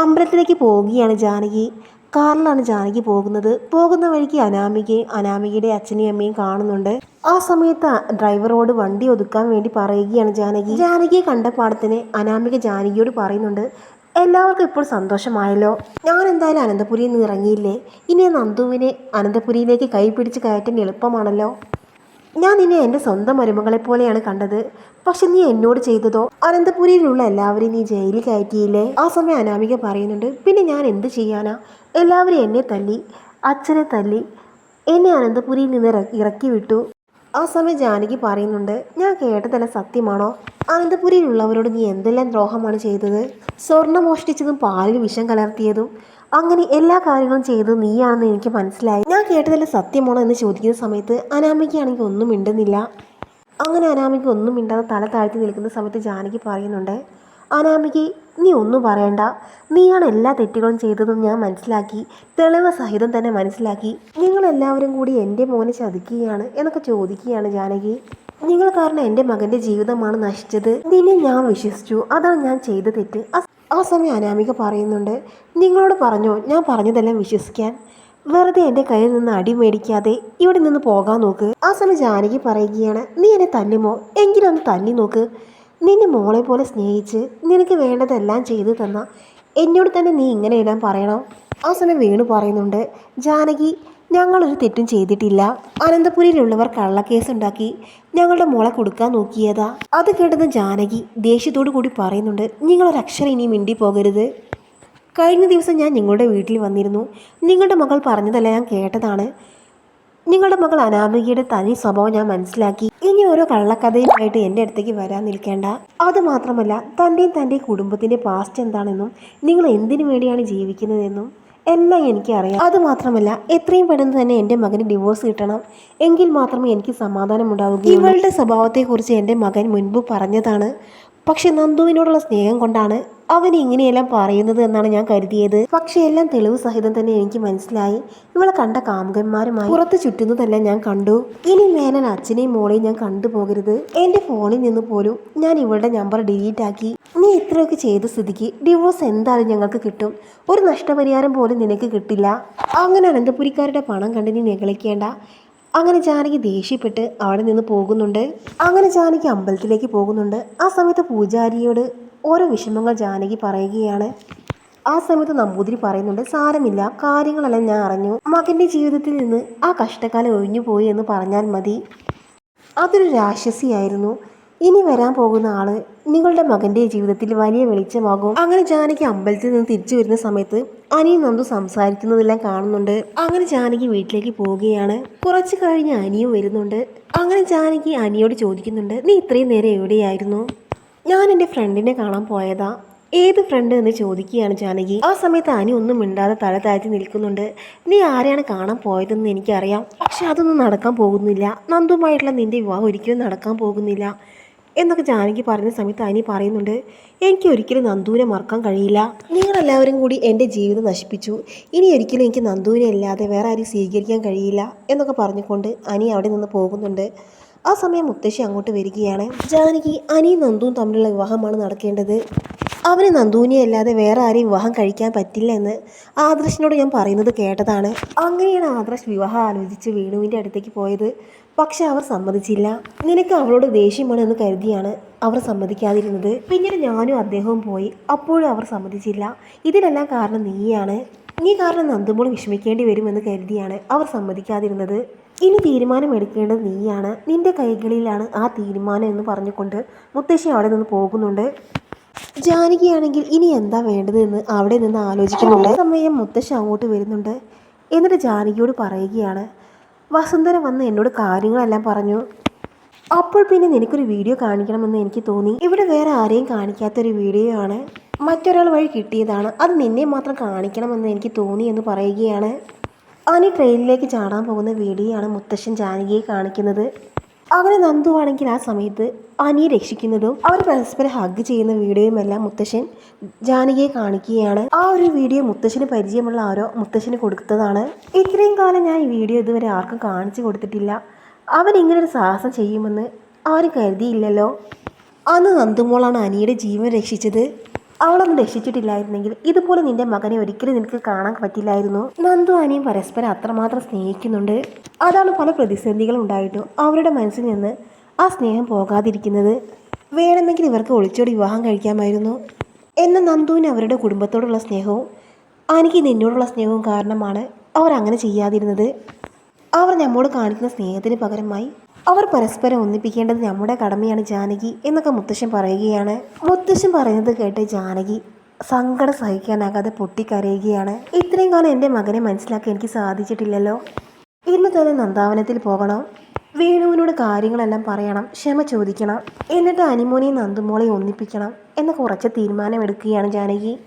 അമ്പലത്തിലേക്ക് പോവുകയാണ് ജാനകി. കാറിലാണ് ജാനകി പോകുന്നത്. പോകുന്ന വഴിക്ക് അനാമികയും അനാമികയുടെ അച്ഛനെയും അമ്മയും കാണുന്നുണ്ട്. ആ സമയത്ത് ഡ്രൈവറോട് വണ്ടി ഒതുക്കാൻ വേണ്ടി പറയുകയാണ് ജാനകി. ജാനകിയെ കണ്ട പാടത്തിന് അനാമിക ജാനകിയോട് പറയുന്നുണ്ട് എല്ലാവർക്കും ഇപ്പോൾ സന്തോഷമായല്ലോ. ഞാൻ എന്തായാലും അനന്തപുരിയിൽ നിന്ന് ഇറങ്ങിയില്ലേ? ഇനി നന്ദുവിനെ അനന്തപുരിയിലേക്ക് കൈ പിടിച്ച് കയറ്റാൻ എളുപ്പമാണല്ലോ. ഞാൻ നിന്നെ എന്റെ സ്വന്തം മരുമകളെ പോലെയാണ് കണ്ടത്. പക്ഷെ നീ എന്നോട് ചെയ്തതോ? അനന്തപുരിയിലുള്ള എല്ലാവരെയും നീ ജയിലിൽ കയറ്റിയില്ലേ? ആ സമയം അനാമിക പറയുന്നുണ്ട് പിന്നെ ഞാൻ എന്ത് ചെയ്യാനാ? എല്ലാവരും എന്നെ തല്ലി അച്ഛനെ തല്ലി എന്നെ അനന്തപുരിയിൽ നിന്ന് ഇറ- ഇറക്കി വിട്ടു. ആ സമയം ജാനകി പറയുന്നുണ്ട് ഞാൻ കേട്ടതെല്ലാം സത്യമാണോ? അനന്തപുരിയിലുള്ളവരോട് നീ എന്തെല്ലാം ദ്രോഹമാണ് ചെയ്തത്? സ്വർണം മോഷ്ടിച്ചതും പാലിൽ വിഷം കലർത്തിയതും അങ്ങനെ എല്ലാ കാര്യങ്ങളും ചെയ്തത് നീയാണെന്ന് എനിക്ക് മനസ്സിലായി. ഞാൻ കേട്ടതെല്ലാം സത്യമാണോ എന്ന് ചോദിക്കുന്ന സമയത്ത് അനാമികയാണെങ്കിൽ ഒന്നും മിണ്ടുന്നില്ല. അങ്ങനെ അനാമിക ഒന്നും മിണ്ടാതെ തല താഴ്ത്തി നിൽക്കുന്ന സമയത്ത് ജാനകി പറയുന്നുണ്ട് അനാമിക നീ ഒന്നും പറയണ്ട. നീയാണ് എല്ലാ തെറ്റുകളും ചെയ്തതെന്ന് ഞാൻ മനസ്സിലാക്കി. തെളിവ് സഹിതം തന്നെ മനസ്സിലാക്കി. നിങ്ങളെല്ലാവരും കൂടി എന്റെ മോനെ ചതിക്കുകയാണ് എന്നൊക്കെ ചോദിക്കുകയാണ് ജാനകി. നിങ്ങൾ കാരണം എന്റെ മകന്റെ ജീവിതമാണ് നശിച്ചത്. നിന്നെ ഞാൻ വിശ്വസിച്ചു. അതാണ് ഞാൻ ചെയ്ത തെറ്റ്. ആ- സമയം അനാമിക പറയുന്നുണ്ട് നിങ്ങളോട് പറഞ്ഞോ ഞാൻ പറഞ്ഞതെല്ലാം വിശ്വസിക്കാൻ. വെറുതെ എന്റെ കയ്യിൽ നിന്ന് അടി മേടിക്കാതെ ഇവിടെ നിന്ന് പോകാൻ നോക്ക്. ആ സമയം ജാനകി പറയുകയാണ് നീ എന്നെ തല്ലുമോ? ഒന്ന് തല്ലി നോക്ക്. നിന്നെ മോളെ പോലെ സ്നേഹിച്ച് നിനക്ക് വേണ്ടതെല്ലാം ചെയ്തു തന്ന. എന്നോട് തന്നെ നീ ഇങ്ങനെയെല്ലാം പറയണം? ആ സമയം വേണു പറയുന്നുണ്ട് ജാനകി ഞങ്ങളൊരു തെറ്റും ചെയ്തിട്ടില്ല. അനന്തപുരിയിലുള്ളവർ കള്ളക്കേസ് ഉണ്ടാക്കി ഞങ്ങളുടെ മോളെ കൊടുക്കാൻ നോക്കിയതാ. അത് കേട്ടത് ജാനകി ദേഷ്യത്തോടു കൂടി പറയുന്നുണ്ട് നിങ്ങളൊരക്ഷരം ഇനി മിണ്ടി പോകരുത് കഴിഞ്ഞ ദിവസം ഞാൻ നിങ്ങളുടെ വീട്ടിൽ വന്നിരുന്നു. നിങ്ങളുടെ മകൾ പറഞ്ഞതല്ല ഞാൻ കേട്ടതാണ്. നിങ്ങളുടെ മകൾ അനാമികയുടെ തനി സ്വഭാവം ഞാൻ മനസ്സിലാക്കി. ഇനി ഓരോ കള്ളക്കഥയുമായിട്ട് എന്റെ അടുത്തേക്ക് വരാൻ നിൽക്കേണ്ട. അത് മാത്രമല്ല തന്റെയും തന്റെ കുടുംബത്തിന്റെ പാസ്റ്റ് എന്താണെന്നും നിങ്ങൾ എന്തിനു വേണ്ടിയാണ് ജീവിക്കുന്നതെന്നും. എല്ലാം എനിക്കറിയാം. അത് മാത്രമല്ല എത്രയും പെട്ടെന്ന് തന്നെ എന്റെ മകന് ഡിവോഴ്സ് കിട്ടണം. എങ്കിൽ മാത്രമേ എനിക്ക് സമാധാനം ഉണ്ടാവുകയുള്ളൂ ഇവളുടെ സ്വഭാവത്തെക്കുറിച്ച് എന്റെ മകൻ മുൻപ് പറഞ്ഞതാണ്. പക്ഷെ നന്ദുവിനോടുള്ള സ്നേഹം കൊണ്ടാണ് അവൻ ഇങ്ങനെയെല്ലാം പറയുന്നത് എന്നാണ് ഞാൻ കരുതിയത്. പക്ഷേ എല്ലാം തെളിവ് സഹിതം തന്നെ എനിക്ക് മനസ്സിലായി. ഇവളെ കണ്ട കാമുകന്മാരുമായി പുറത്ത് ചുറ്റുന്നതെല്ലാം ഞാൻ കണ്ടു. ഇനി മേനൻ അച്ഛനെയും മോളെയും ഞാൻ കണ്ടുപോകരുത്. എന്റെ ഫോണിൽ നിന്ന് പോലും ഞാൻ ഇവളുടെ നമ്പർ ഡിലീറ്റ് ആക്കി. നീ ഇത്രയൊക്കെ ചെയ്ത സ്ഥിതിക്ക് ഡിവോഴ്സ് എന്തായാലും ഞങ്ങൾക്ക് കിട്ടും. ഒരു നഷ്ടപരിഹാരം പോലും നിനക്ക് കിട്ടില്ല. അങ്ങനെ അനന്തപുരിക്കാരുടെ പണം കണ്ട് നീ നികളിക്കേണ്ട അങ്ങനെ ജാനകി ദേഷ്യപ്പെട്ട് അവിടെ നിന്ന് പോകുന്നുണ്ട്. അങ്ങനെ ജാനകി അമ്പലത്തിലേക്ക് പോകുന്നുണ്ട്. ആ സമയത്ത് പൂജാരിയോട് ഓരോ വിഷമങ്ങൾ ജാനകി പറയുകയാണ്. ആ സമയത്ത് നമ്പൂതിരി പറയുന്നുണ്ട് സാരമില്ല കാര്യങ്ങളെല്ലാം ഞാൻ അറിഞ്ഞു. മകന്റെ ജീവിതത്തിൽ നിന്ന് ആ കഷ്ടകാലം ഒഴിഞ്ഞു പോയി എന്ന് പറഞ്ഞാൽ മതി. അതൊരു രാക്ഷസിയായിരുന്നു. ഇനി വരാൻ പോകുന്ന ആൾ നിങ്ങളുടെ മകന്റെ ജീവിതത്തിൽ വലിയ വെളിച്ചമാകും. അങ്ങനെ ജാനകി അമ്പലത്തിൽ നിന്ന് തിരിച്ചു വരുന്ന സമയത്ത് അനിയും നന്ദു സംസാരിക്കുന്നതെല്ലാം കാണുന്നുണ്ട്. അങ്ങനെ ജാനകി വീട്ടിലേക്ക് പോവുകയാണ്. കുറച്ച് കഴിഞ്ഞ് അനിയും വരുന്നുണ്ട്. അങ്ങനെ ജാനകി അനിയോട് ചോദിക്കുന്നുണ്ട് നീ ഇത്രയും നേരം എവിടെയായിരുന്നു? ഞാൻ എന്റെ ഫ്രണ്ടിനെ കാണാൻ പോയതാ. ഏത് ഫ്രണ്ട് എന്ന് ചോദിക്കുകയാണ് ജാനകി. ആ സമയത്ത് അനി ഒന്നും മിണ്ടാതെ തല താഴ്ത്തി നിൽക്കുന്നുണ്ട്. നീ ആരെയാണ് കാണാൻ പോയതെന്ന് എനിക്കറിയാം. പക്ഷെ അതൊന്നും നടക്കാൻ പോകുന്നില്ല. നന്ദുമായിട്ടുള്ള നിന്റെ വിവാഹം ഒരിക്കലും നടക്കാൻ പോകുന്നില്ല. എന്നൊക്കെ ജാനകി പറയുന്ന സമയത്ത് അനി പറയുന്നുണ്ട്. എനിക്ക് ഒരിക്കലും നന്ദുവിനെ മറക്കാൻ കഴിയില്ല. നിങ്ങളെല്ലാവരും കൂടി എന്റെ ജീവിതം നശിപ്പിച്ചു. ഇനി ഒരിക്കലും എനിക്ക് നന്ദുവിനെ അല്ലാതെ വേറെ ആരും സ്വീകരിക്കാൻ കഴിയില്ല എന്നൊക്കെ പറഞ്ഞുകൊണ്ട് അനി അവിടെ നിന്ന് പോകുന്നുണ്ട്. ആ സമയം മുത്തശ്ശി അങ്ങോട്ട് വരികയാണ്. ജാനകി അനി നന്ദുവും തമ്മിലുള്ള വിവാഹമാണ് നടക്കേണ്ടത്. അവന് നന്ദുവിനെ അല്ലാതെ വേറെ ആരെയും വിവാഹം കഴിക്കാൻ പറ്റില്ല എന്ന് ആദർശിനോട് ഞാൻ പറയുന്നത് കേട്ടതാണ്. അങ്ങനെയാണ് ആദർശ് വിവാഹം ആലോചിച്ച് വേണുവിന്റെ അടുത്തേക്ക് പോയത്. പക്ഷെ അവർ സമ്മതിച്ചില്ല. നിനക്ക് അവളോട് ദേഷ്യമാണ് എന്ന് കരുതിയാണ് അവർ സമ്മതിക്കാതിരുന്നത്. പിന്നീട് ഞാനും അദ്ദേഹവും പോയി. അപ്പോഴും അവർ സമ്മതിച്ചില്ല. ഇതിനെല്ലാം കാരണം നീയാണ്. നീ കാരണം നന്ദുമോൾ വിഷമിക്കേണ്ടി വരുമെന്ന് കരുതിയാണ് അവർ സമ്മതിക്കാതിരുന്നത്. ഇനി തീരുമാനം എടുക്കേണ്ടത് നീയാണ്. നിന്റെ കൈകളിലാണ് ആ തീരുമാനം എന്ന് പറഞ്ഞുകൊണ്ട് മുത്തശ്ശി അവിടെ നിന്ന് പോകുന്നുണ്ട്. ജാനകിയാണെങ്കിൽ ഇനി എന്താ വേണ്ടതെന്ന് അവിടെ നിന്ന് ആലോചിക്കുന്നുണ്ട്. സമയം മുത്തശ്ശി അങ്ങോട്ട് വരുന്നുണ്ട്. എന്നിട്ട് ജാനകിയോട് പറയുകയാണ് വസുന്ധര വന്ന് എന്നോട് കാര്യങ്ങളെല്ലാം പറഞ്ഞു. അപ്പോൾ പിന്നെ നിനക്കൊരു വീഡിയോ കാണിക്കണമെന്ന് എനിക്ക് തോന്നി. ഇവിടെ വേറെ ആരെയും കാണിക്കാത്തൊരു വീഡിയോ ആണ്. മറ്റൊരാൾ വഴി കിട്ടിയതാണ്. അത് നിന്നെ മാത്രം കാണിക്കണമെന്ന് എനിക്ക് തോന്നി എന്ന് പറയുകയാണ്. അനി ട്രെയിനിലേക്ക് ചാടാൻ പോകുന്ന വീഡിയോ ആണ് മുത്തശ്ശൻ ജാനകിയെ കാണിക്കുന്നത്. അങ്ങനെ നന്ദുവാണെങ്കിൽ ആ സമയത്ത് അനിയെ രക്ഷിക്കുന്നതും അവർ പരസ്പരം ഹഗ് ചെയ്യുന്ന വീഡിയോയുമെല്ലാം മുത്തശ്ശൻ ജാനകിയെ കാണിക്കുകയാണ്. ആ ഒരു വീഡിയോ മുത്തശ്ശന് പരിചയമുള്ള ആരോ മുത്തശ്ശന് കൊടുത്തതാണ്. ഇത്രയും കാലം ഞാൻ ഈ വീഡിയോ ഇതുവരെ ആർക്കും കാണിച്ചു കൊടുത്തിട്ടില്ല. അവൻ ഇങ്ങനൊരു സാഹസം ചെയ്യുമെന്ന് ആരും കരുതിയില്ലല്ലോ. അന്ന് നന്ദുമോളാണ് അനിയുടെ ജീവൻ രക്ഷിച്ചത്. അവളൊന്ന് രക്ഷിച്ചിട്ടില്ലായിരുന്നെങ്കിൽ ഇതുപോലെ നിന്റെ മകനെ ഒരിക്കലും നിനക്ക് കാണാൻ പറ്റില്ലായിരുന്നു. നന്ദു അനിയും പരസ്പരം അത്രമാത്രം സ്നേഹിക്കുന്നുണ്ട്. അതാണ് പല പ്രതിസന്ധികളും ഉണ്ടായിട്ടും അവരുടെ മനസ്സിൽ നിന്ന് ആ സ്നേഹം പോകാതിരിക്കുന്നത്. വേണമെങ്കിൽ ഇവർക്ക് ഒളിച്ചോടി വിവാഹം കഴിക്കാമായിരുന്നു. എന്ന നന്ദുവിന് അവരുടെ കുടുംബത്തോടുള്ള സ്നേഹവും ആനയ്ക്ക് നിന്നോടുള്ള സ്നേഹവും കാരണമാണ് അവർ അങ്ങനെ ചെയ്യാതിരുന്നത്. അവർ നമ്മോട് കാണിക്കുന്ന സ്നേഹത്തിന് പകരമായി അവർ പരസ്പരം ഒന്നിപ്പിക്കേണ്ടത് നമ്മുടെ കടമയാണ് ജാനകി എന്നൊക്കെ മുത്തശ്ശൻ പറയുകയാണ്. മുത്തശ്ശൻ പറയുന്നത് കേട്ട് ജാനകി സങ്കടം സഹിക്കാനാകാതെ പൊട്ടിക്കരയുകയാണ്. ഇത്രയും കാലം എന്റെ മകനെ മനസ്സിലാക്കാൻ എനിക്ക് സാധിച്ചിട്ടില്ലല്ലോ. ഇന്ന് തന്നെ നന്ദാവനത്തിൽ പോകണം. വേണുവിനോട് കാര്യങ്ങളെല്ലാം പറയണം. ക്ഷമ ചോദിക്കണം. എന്നിട്ട് അനിമോനെയും നന്ദുമോളെയും ഒന്നിപ്പിക്കണം. എന്നൊക്കെ ഉറച്ച തീരുമാനമെടുക്കുകയാണ് ജാനകി.